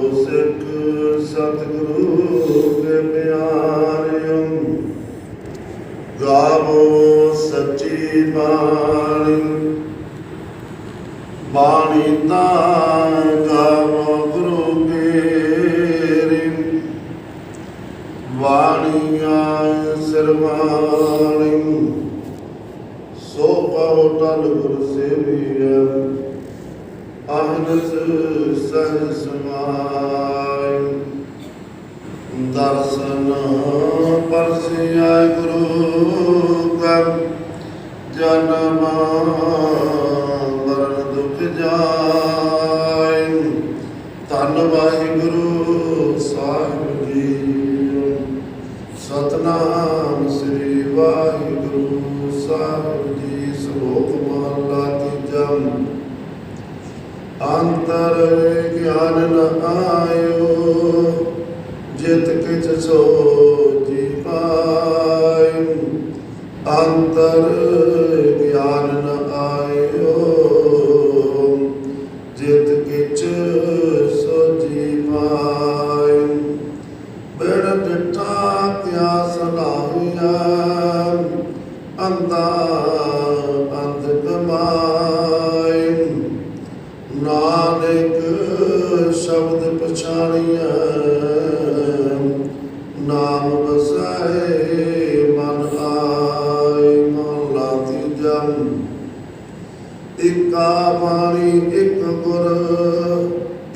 ਸਿੱਖ ਸਤਿਗੁਰੂ ਕੇ ਪਿਆਰਿਓ, ਗਾਵੋ ਸੱਚੀ ਬਾਣੀ। ਬਾਣੀ ਤਾਂ ਗਾਵੋ ਗੁਰੂ ਤੇਰੀ। ਬਾਣੀਆਂ ਸਰਵਾਣੀ। ਸੋ ਪਾਉ ਟਲ ਗੁਰ ਸੇਵੀਐ। ਅਹਨਸ ਸਹਿ ਸਮਾਈ ਦਰਸ਼ਨ ਪਰਸਿਆ ਗੁਰੂ ਕਰ ਜਨਮ ਮਰਨ ਦੁਖ ਜਾਇ ਧੰਨ ਵਾਹਿਗੁਰੂ ਸਾਹਿਬ ਜੀ ਸਤਨਾਮ ਸ੍ਰੀ ਵਾਹਿਗੁਰੂ ਸਾਹਿਬ ਜੀ, ਸਲੋਕ ਮਹਲਾ ਤੀਜਾ। ਅੰਤਰ ਗਿਆਨ ਨ ਆਇਓ, ਜਿਤ ਕਿਛ ਸੋ ਜੀ ਪਾਇ ਅੰਤਰ ਗਿਆਨ ਨ ਆਇਓ, ਜਿਤ ਕਿਛ ਸੋ ਜੀ ਪਾਇ ਇਕਾ ਬਾਣੀ, ਇਕ ਗੁਰ,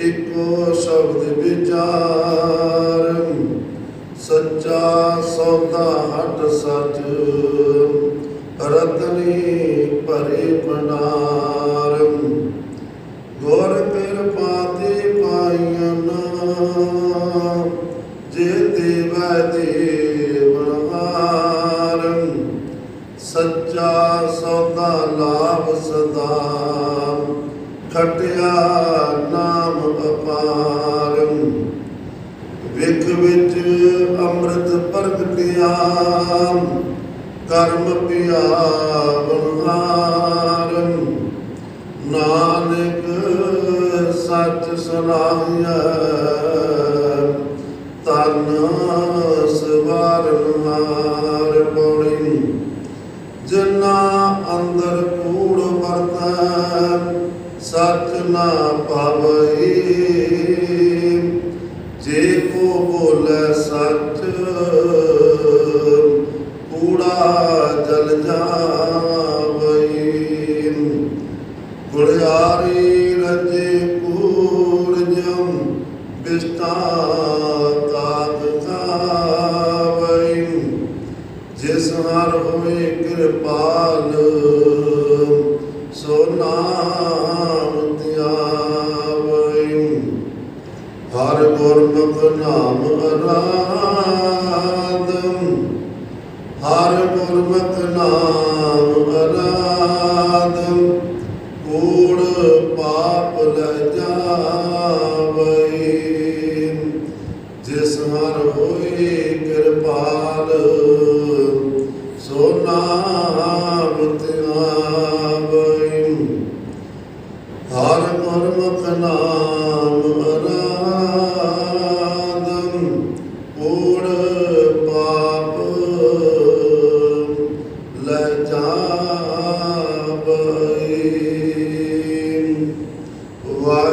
ਇਕੋ ਸ਼ਬਦ ਵਿਚਾਰ। ਸੱਚਾ, ਸੌਦਾ, ਹਟ ਸੱਚ, ਰਤਨੀ ਭਰੇ ਬਨਾਰ ਗੁਰ ਕਿਰਪਾ ਤੇ ਪਾਈਆਂ ਜੇ ਦੇਵੈ ਦੇਵਨਹਾਰ ਸਦਾ ਖਟਿਆ ਨਾਮ ਅਪਾਰ ਵਿਖ ਵਿੱਚ ਅੰਮ੍ਰਿਤ ਪ੍ਰਗਟਿਆ ਕਰਮ ਪਿਆ ਬਨਹਾਰ ਨਾਨਕ ਸੱਚ ਸੁਨਾਹਿਆ ਤਨ ਸਵਾਰਨ ਹਾਰ। ਸੱਚ ਨਾ ਪਾਵਈ ਜੇ ਕੋ ਬੋਲੇ ਸੱਚ, ਕੂੜਾ ਜਲ ਜਾਵਈ ਗੁੜਿਆਰੀ ਰਜੇ ਕੂੜ ਜਮ ਬਿਸਤਾ ਜਿਸ ਹਰ ਹੋਏ ਕਿਰਪਾਲ, ਸੋ ਨਾਮ ਗੁਰਮੁਖ ਨਾਮ ਅਰਾਧਮ ਹਰ ਗੁਰਮੁਖ ਨਾਮ ਅਰਾਧਮ ਕੂੜ ਪਾਪ ਲੈ ਜਾਵਈ। ਜਿਸ ਹਰ ਹੋਏ ਕਿਰਪਾਲ, ਸੋ ਨਾਮ ਧਿਆਵਈ। ਹਰ ਗੁਰਮੁਖ ਨਾਮ